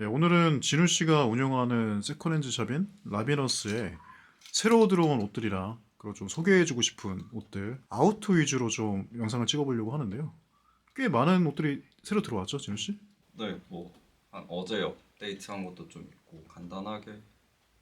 네, 오늘은 진우 씨가 운영하는 세컨핸즈 샵인 라비너스에 새로 들어온 옷들이랑 그리고 좀 소개해주고 싶은 옷들 아우터 위주로 좀 영상을 찍어보려고 하는데요. 꽤 많은 옷들이 새로 들어왔죠, 진우 씨? 네, 뭐 한 어제 업데이트한 것도 좀 있고 간단하게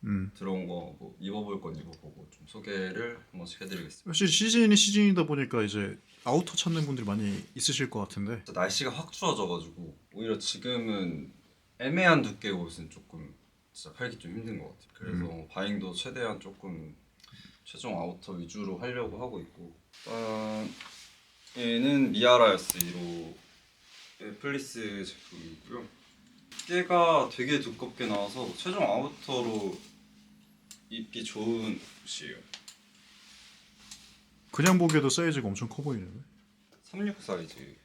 음. 들어온 거 뭐 입어볼 건 입어보고 좀 소개를 한 번씩 해드리겠습니다. 역시 시즌이 시즌이다 보니까 이제 아우터 찾는 분들이 많이 있으실 것 같은데 진짜 날씨가 확 추워져가지고 오히려 지금은 애매한 두께의 옷은 조금 진짜 팔기 좀 힘든 것 같아요. 그래서 바잉도 최대한 조금 최종 아우터 위주로 하려고 하고 있고 일단 얘는 미아라였스 1호 플리스 제품이고요. 두께가 되게 두껍게 나와서 최종 아우터로 입기 좋은 옷이에요. 그냥 보기에도 사이즈가 엄청 커 보이는데 36 사이즈.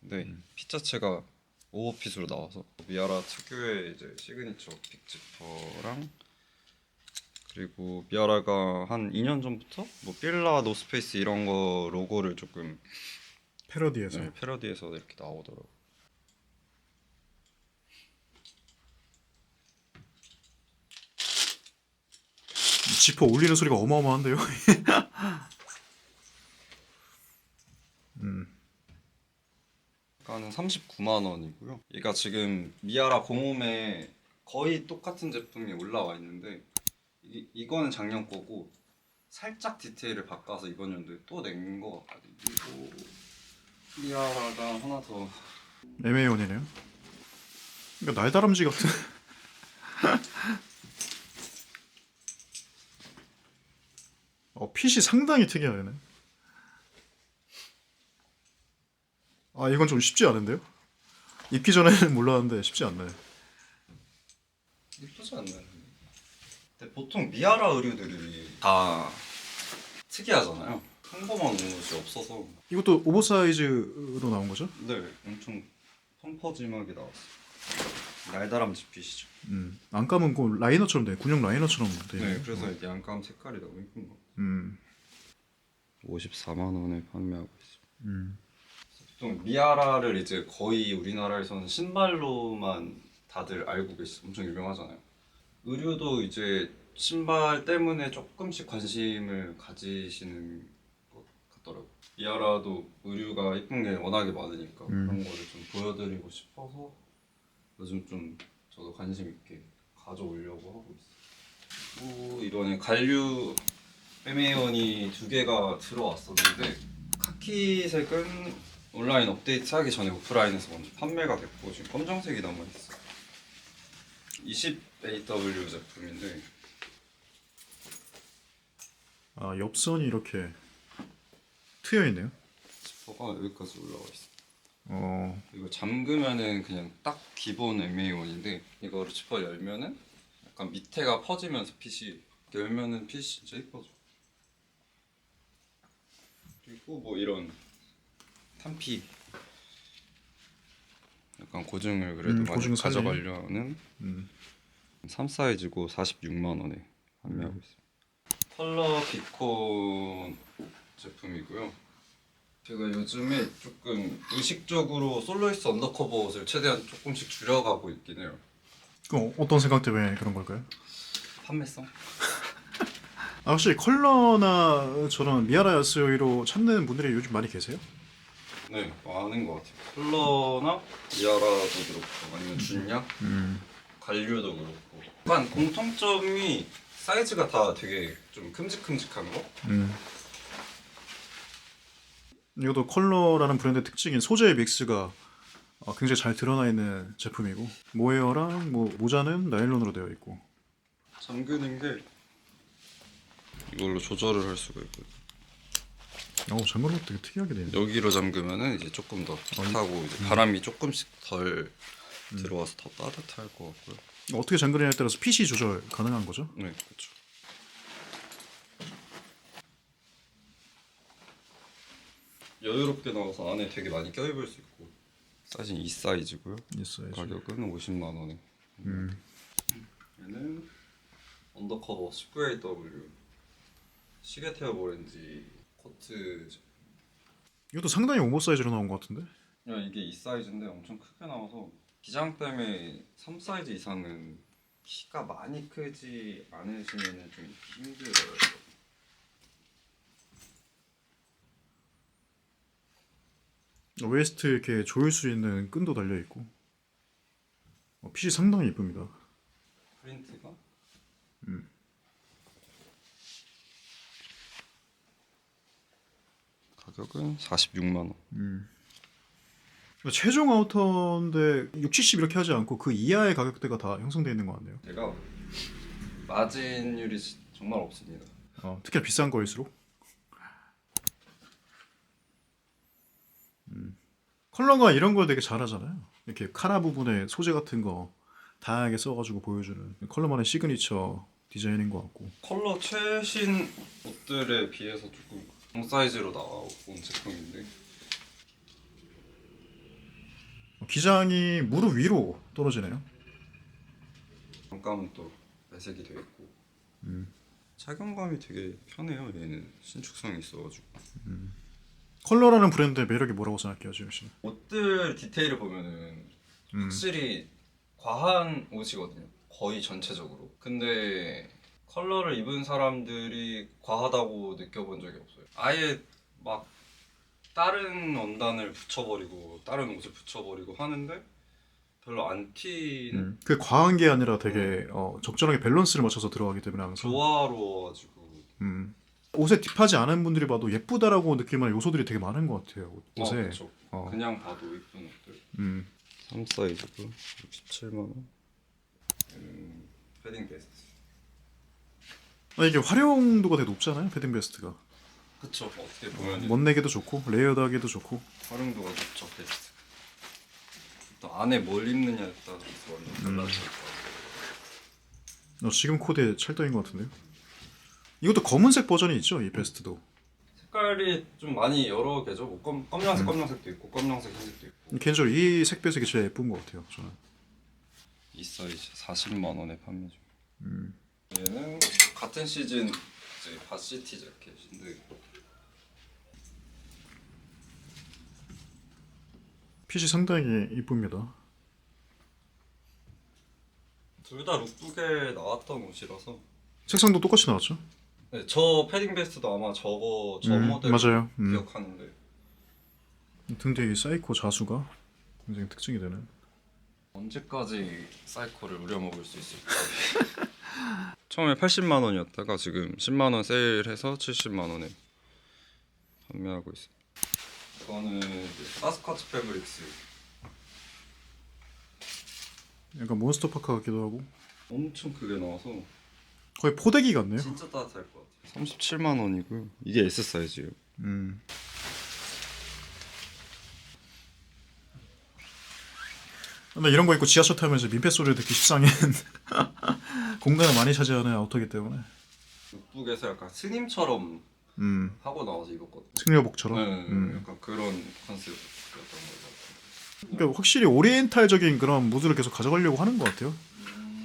네, 핏 자체가 오버핏으로 나와서 미아라 특유의 이제 시그니처 빅지퍼랑 그리고 미아라가 한 2년 전부터 뭐 빌라 노스페이스 이런 거 로고를 조금 패러디에서 네, 패러디해서 이렇게 나오더라고. 요 지퍼 올리는 소리가 어마어마한데요. 음. 가는 39만 원이고요. 얘가 지금 미아라 공홈에 거의 똑같은 제품이 올라와 있는데 이, 이거는 작년 거고 살짝 디테일을 바꿔서 이번 연도에 또 낸 거 같거든요. 그리고 미아라가 하나 더 애매해온이네요. 그러니까 날다람쥐 같은. 어 핏이 상당히 특이하네. 아 이건 좀 쉽지 않은데요? 입기 전에는 몰랐는데 쉽지 않네. 이쁘지 않나요? 근데 보통 미아라 의류들이 다 특이하잖아요. 평범한 옷이 없어서 이것도 오버사이즈로 나온 거죠? 네 엄청 펑퍼짐하게 나왔어요. 날다람쥐 핏이죠. 음. 안감은 그 라이너처럼 돼. 군용 라이너처럼 돼. 네 그래서 이게 안감 색깔이 너무 이쁜 거. 음. 54만 원에 판매하고 있어요. 음. 보통 미아라를 이제 거의 우리나라에서는 신발로만 다들 알고 계시, 엄청 유명하잖아요. 의류도 이제 신발 때문에 조금씩 관심을 가지시는 것 같더라고. 요 미아라도 의류가 이쁜 게 워낙에 많으니까 음. 그런 거를 좀 보여드리고 싶어서 요즘 좀 저도 관심 있게 가져오려고 하고 있어요. 또 이번에 관류 에메이원이 두 개가 들어왔었는데 카키색은 온라인 업데이트 하기 전에 오프라인에서 먼저 판매가 됐고 지금 검정색이 남아있어 20AW 제품인데 아 옆선이 이렇게 트여 있네요. 지퍼가 여기까지 올라와 있어 어. 이거 잠그면은 그냥 딱 기본 MA1인데 이거를 지퍼 열면은 약간 밑에가 퍼지면서 핏이 열면은 핏이 진짜 이뻐져 그리고 뭐 이런 탄피 약간 고증을 그래도 음, 많이 고증. 가져가려는 음. 3 사이즈고 46만 원에 판매하고 있습니다. 컬러 비콘 제품이고요. 제가 요즘에 조금 의식적으로 솔로이스 언더커버 옷을 최대한 조금씩 줄여가고 있긴 해요. 그 어떤 생각 때문에 그런 걸까요? 판매성? 아, 혹시 컬러나 저런 미아라 야스요이로 찾는 분들이 요즘 많이 계세요? 네, 많은 것 같아요. 컬러나 미아라도 그렇고 아니면 준야, 음. 관류도 그렇고. 약간 공통점이 사이즈가 다 되게 좀 큼직큼직한 거? 음. 이것도 컬러라는 브랜드의 특징인 소재의 믹스가 어, 굉장히 잘 드러나 있는 제품이고 모헤어랑 뭐 모자는 나일론으로 되어 있고 잠그는 게 이걸로 조절을 할 수가 있거든요. 어 것도 되게 특이하게 되네 여기로 잠그면은 이제 조금 더 핫하고 이제 바람이 조금씩 덜 들어와서 더 따뜻할 것 같고요. 어떻게 잠그느냐에 따라서 핏이 조절 가능한 거죠? 네, 그렇죠. 여유롭게 나와서 안에 되게 많이 껴입을 수 있고 사이즈는 이 사이즈고요. 이 사이즈 가격은 50만 원에. 음. 얘는 언더커버 19AW 시계 테어 오렌지 코트. 이것도 상당히 오버 사이즈로 나온 것 같은데 야 이게 이 사이즈인데 엄청 크게 나와서 기장 때문에 3 사이즈 이상은 키가 많이 크지 않으시면 좀 힘들어요. 웨스트 이렇게 조일 수 있는 끈도 달려 있고 어, 핏이 상당히 이쁩니다. 프린트가 가격은 46만 원. 최종 아우터인데 6, 70 이렇게 하지 않고 그 이하의 가격대가 다 형성되어 있는 것 같네요. 제가 마진율이 지- 정말 없습니다. 어, 특히나 비싼 거일수록. 음. 컬러가 이런 걸 되게 잘하잖아요. 이렇게 카라 부분에 소재 같은 거 다양하게 써가지고 보여주는 컬러만의 시그니처 디자인인 것 같고. 컬러 최신 옷들에 비해서 조금 중 사이즈로 나온 제품인데 어, 기장이 무릎 위로 떨어지네요. 잠깐은 또 매색이 되어 있고 착용감이 되게 편해요. 얘는 신축성이 있어가지고 컬러라는 브랜드의 매력이 뭐라고 생각해요, 지금 씨? 옷들 디테일을 보면은 음. 확실히 과한 옷이거든요. 거의 전체적으로. 근데 컬러를 입은 사람들이 과하다고 느껴본 적이 없어요. 아예 막 다른 원단을 붙여버리고 다른 옷을 붙여버리고 하는데 별로 안 튀는 음. 그게 과한 게 아니라 되게 어, 적절하게 밸런스를 맞춰서 들어가기 때문에 항상. 조화로워가지고 음. 옷에 딥하지 않은 분들이 봐도 예쁘다라고 느낄 만한 요소들이 되게 많은 것 같아요. 옷에. 어, 그쵸. 어. 그냥 봐도 예쁜 옷들. 음. 3 사이즈고 67만 원. 음, 패딩 베스트. 아, 이게 활용도가 되게 높잖아요, 패딩 베스트가. 그쵸. 어떻게 보면 멋내기도 좋고 레이어드하기도 좋고. 활용도가 높죠 베스트. 또 안에 뭘 입느냐에 따라서 완전 달라질 거예요. 어, 지금 코드에 찰떡인 것 같은데요. 이것도 검은색 버전이 있죠, 이 베스트도. 색깔이 좀 많이 여러 개죠. 뭐 검, 검정색, 검정색도 있고 검정색, 흰색도 있고. 개인적으로 이 색배색이 제일 예쁜 것 같아요, 저는. 이 사이즈 40만 원에 판매 중. 얘는 같은 시즌 이제 바시티 자켓인데 핏이 상당히 이쁩니다. 둘 다 룩북에 나왔던 옷이라서. 색상도 똑같이 나왔죠? 네, 저 패딩 베스트도 아마 저거 저 음, 모델 맞아요. 음. 기억하는데 등 뒤에 이 사이코 자수가 굉장히 특징이 되는. 언제까지 사이코를 우려먹을 수 있을까? 처음에 80만 원이었다가 지금 10만 원 세일해서 70만 원에 판매하고 있습니다. 이거는 이제 사스쿼트 패브릭스 약간 몬스터 파카 같기도 하고 엄청 크게 나와서 거의 포대기 같네요. 진짜 따뜻할 것 같아요. 37만 원이고요. 이게 S 사이즈예요. 음. 근데 이런 거 입고 지하철 타면서 민폐 소리를 듣기 십상인 공간을 많이 차지하는 아우터기 때문에 룩북에서 약간 스님처럼 음. 하고 나와서 입었거든요. 승려복처럼 네, 음. 약간 그런 컨셉이었던 거죠. 그러니까 확실히 오리엔탈적인 그런 무드를 계속 가져가려고 하는 것 같아요.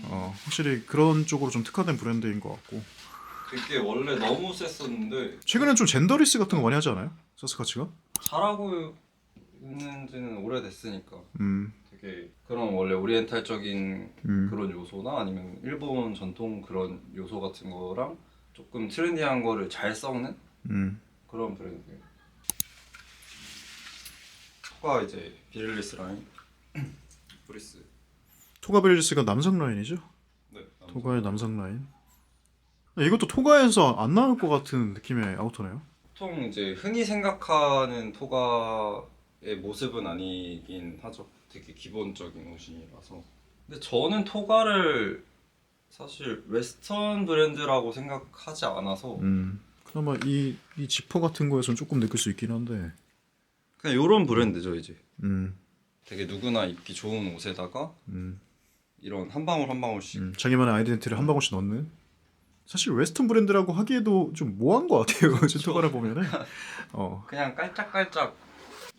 어, 확실히 그런 쪽으로 좀 특화된 브랜드인 것 같고 그게 원래 너무 셌었는데 최근엔 좀 젠더리스 같은 거 많이 하지 않아요? 서스카치가? 잘하고 있는지는 오래됐으니까 음, 되게 그런 원래 오리엔탈적인 음. 그런 요소나 아니면 일본 전통 그런 요소 같은 거랑 조금 트렌디한 거를 잘 섞는 음. 그런 브랜드예요. 토가 이제 비릴리스 라인 브리스 토가벨리스가 남성 라인이죠? 네 토가의 남성 라인. 이것도 토가에서 안 나올 것 같은 느낌의 아우터네요. 보통 이제 흔히 생각하는 토가의 모습은 아니긴 하죠. 되게 기본적인 옷이라서. 근데 저는 토가를 사실 웨스턴 브랜드라고 생각하지 않아서 음. 그나마 이, 이 지퍼 같은 거에서는 조금 느낄 수 있긴 한데. 그냥 이런 브랜드죠 이제. 음. 되게 누구나 입기 좋은 옷에다가 음. 이런 한 방울 한 방울씩 음. 자기만의 아이덴티티를 한 방울씩 넣는. 사실 웨스턴 브랜드라고 하기에도 좀 모한 것 같아요. 지금 토가를 보면은. 어. 그냥 깔짝깔짝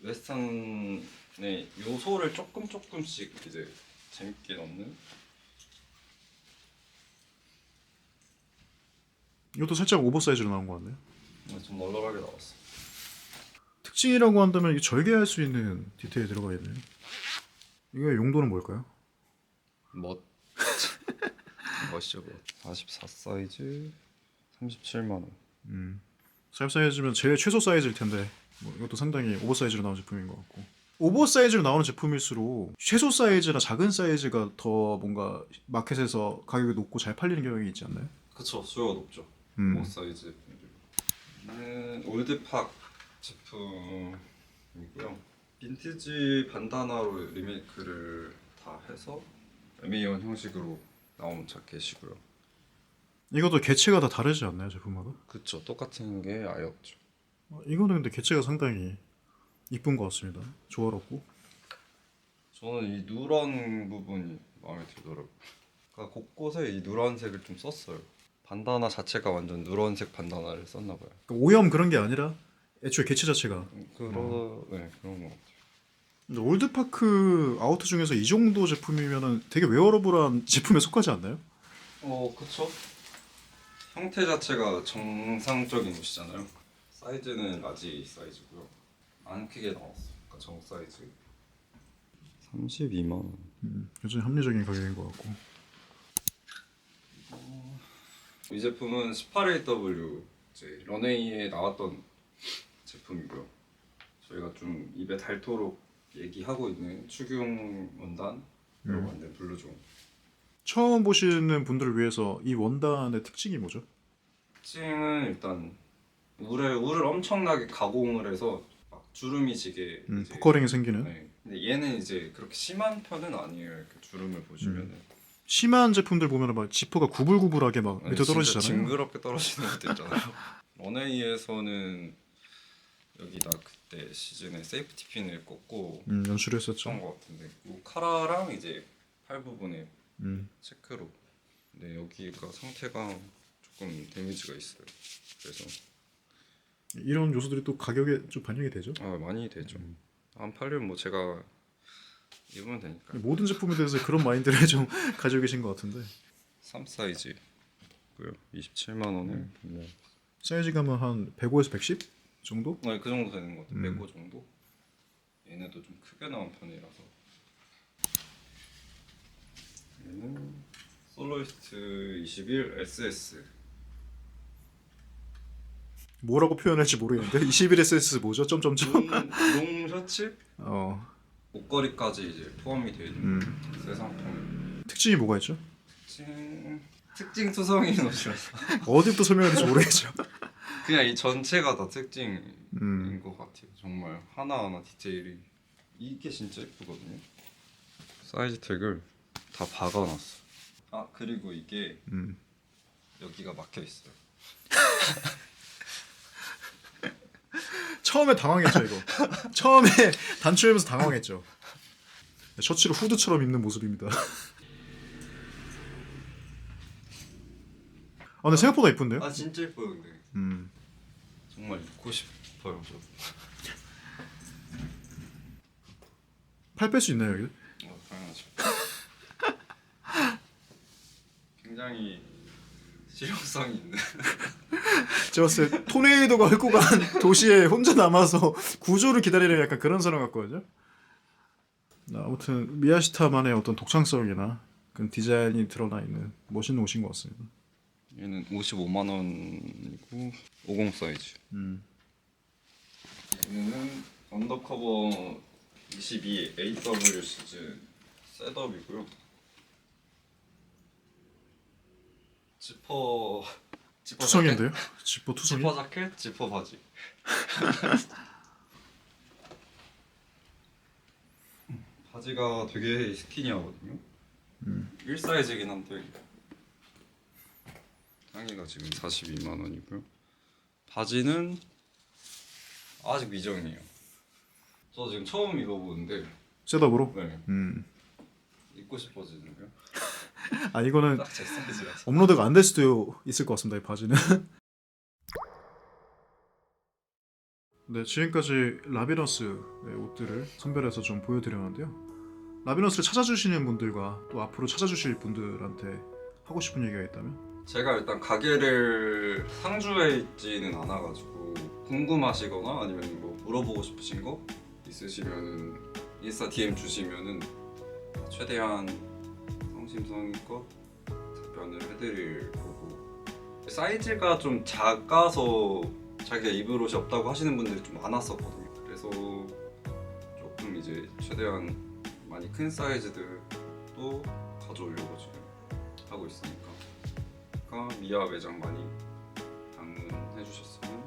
웨스턴 의 요소를 조금 조금씩 이제 재밌게 넣는 이것도 살짝 오버사이즈로 나온 것 같네요. 좀 널널하게 나왔어. 특징이라고 한다면 이게 절개할 수 있는 디테일이 들어가 있네요. 이게 용도는 뭘까요? 멋 멋이죠 멋 44 사이즈 37만 원 음. 40 사이즈면 제일 최소 사이즈일 텐데 뭐 이것도 상당히 오버사이즈로 나온 제품인 것 같고 오버 사이즈로 나오는 제품일수록 최소 사이즈나 작은 사이즈가 더 뭔가 마켓에서 가격이 높고 잘 팔리는 경향이 있지 않나요? 그쵸 수요가 높죠 음. 모 사이즈 는 올드팍 제품이고요 빈티지 반다나로 리메이크를 다 해서 에메이언 형식으로 나온 자켓이고요 이것도 개체가 다 다르지 않나요 제품마다? 그쵸 똑같은 게 아예 없죠 어, 이거는 근데 개체가 상당히 이쁜 것 같습니다. 조화롭고 저는 이 누런 부분이 마음에 들더라고요 그러니까 곳곳에 이 누런색을 좀 썼어요 반다나 자체가 완전 누런색 반다나를 썼나 봐요 그러니까 오염 그런 게 아니라 애초에 개체 자체가 그러 네 그런 거 근데 올드파크 아우터 중에서 이 정도 제품이면은 되게 웨어러블한 제품에 속하지 않나요? 어, 그쵸. 형태 자체가 정상적인 옷이잖아요. 사이즈는 라지 사이즈고요. 안 크게 나왔어. 그러니까 정 사이즈. 32만 원. 음, 여전히 합리적인 가격인 것 같고 이 제품은 18AW 이제 런웨이에 나왔던 제품이고요. 저희가 좀 입에 닳도록 얘기하고 있는 축용 원단으로 음. 만든 블루종. 처음 보시는 분들을 위해서 이 원단의 특징이 뭐죠? 특징은 일단 울을 울을 엄청나게 가공을 해서 막 주름이 지게 음, 이제 포커링이 생기는 네. 근데 얘는 이제 그렇게 심한 편은 아니에요. 이렇게 주름을 보시면은 음. 심한 제품들 보면 막 지퍼가 구불구불하게 막 아니, 밑에 진짜 떨어지잖아요. 징그럽게 떨어지는 것도 있잖아요. 런웨이에서는 여기다 그때 시즌에 세이프티 핀을 꽂고 음, 연출했었죠. 했던 것 같은데 그 카라랑 이제 팔 부분에 음, 체크로 근데 여기가 상태가 조금 데미지가 있어요. 그래서 이런 요소들이 또 가격에 좀 반영이 되죠. 아 많이 되죠. 음. 안 팔리면 뭐 제가 입으면 되니까. 모든 제품에 대해서 그런 마인드를 좀 가지고 계신 것 같은데 3 사이즈고요. 27만 원에 음. 네. 사이즈감은 한 105에서 110 정도? 네, 그 정도 되는 것 같아요. 음. 105 정도. 얘네도 좀 크게 나온 편이라서. 얘는 솔로이스트 21 SS. 뭐라고 표현할지 모르겠는데 21SS 뭐죠? 점점점. 롱, 롱 셔츠? 어. 옷걸이까지 이제 포함이 되어 있는 음. 새 상품. 특징이 뭐가 있죠? 특징 특징 투성이 옷이라서 어디부터 설명해야 될지 모르겠죠. 그냥 이 전체가 다 특징인 음. 것 같아요. 정말 하나 하나 디테일이 이게 진짜 예쁘거든요. 사이즈 택을 다 박아놨어. 아 그리고 이게 음. 여기가 막혀 있어요. 처음에 당황했죠 이거. 처음에 단추하면서 당황했죠. 셔츠를 후드처럼 입는 모습입니다. 아 근데 생각보다 이쁜데요? 아 진짜 예뻐요 근데 음. 정말 입고 싶어요 저. 팔뺄 수 있나요 여기? 어, 당연하죠. 굉장히 실용성이 있는. 제가 봤을 때 토네이도가 훑고 간 도시에 혼자 남아서 구조를 기다리는 약간 그런 사람 같거든요. 아, 아무튼 미야시타만의 어떤 독창성이나 그런 디자인이 드러나 있는 멋있는 옷인 것 같습니다. 얘는 55만 원이고 50 사이즈. 음. 얘는 언더커버 22 AW 시즌 셋업이고요. 지퍼 지퍼 투성인데요? 지퍼 투성이? 지퍼 자켓, 지퍼 바지. 바지가 되게 스키니하거든요. 음. 1 사이즈긴 한데 상의가 지금 42만 원이고요. 바지는 아직 미정이에요. 저 지금 처음 입어보는데 셋업으로? 네, 음. 입고 싶어지는데요. 아 이거는 딱제 사이즈라서. 업로드가 안 될 수도 있을 것 같습니다. 이 바지는. 네, 지금까지 라비너스의 옷들을 선별해서 좀 보여드렸는데요. 라비너스를 찾아주시는 분들과 또 앞으로 찾아주실 분들한테 하고 싶은 얘기가 있다면? 제가 일단 가게를 상주에 있지는 않아가지고 궁금하시거나 아니면 뭐 물어보고 싶으신 거 있으시면은 인스타 DM 주시면은 최대한 성심성의껏 답변을 해드릴 거고 사이즈가 좀 작아서 자기가 입을 옷이 없다고 하시는 분들이 좀 많았었거든요. 그래서 조금 이제 최대한 많이 큰 사이즈들도 가져오려고 지금 하고 있으니까 그러니까 미아 매장 많이 방문해 주셨으면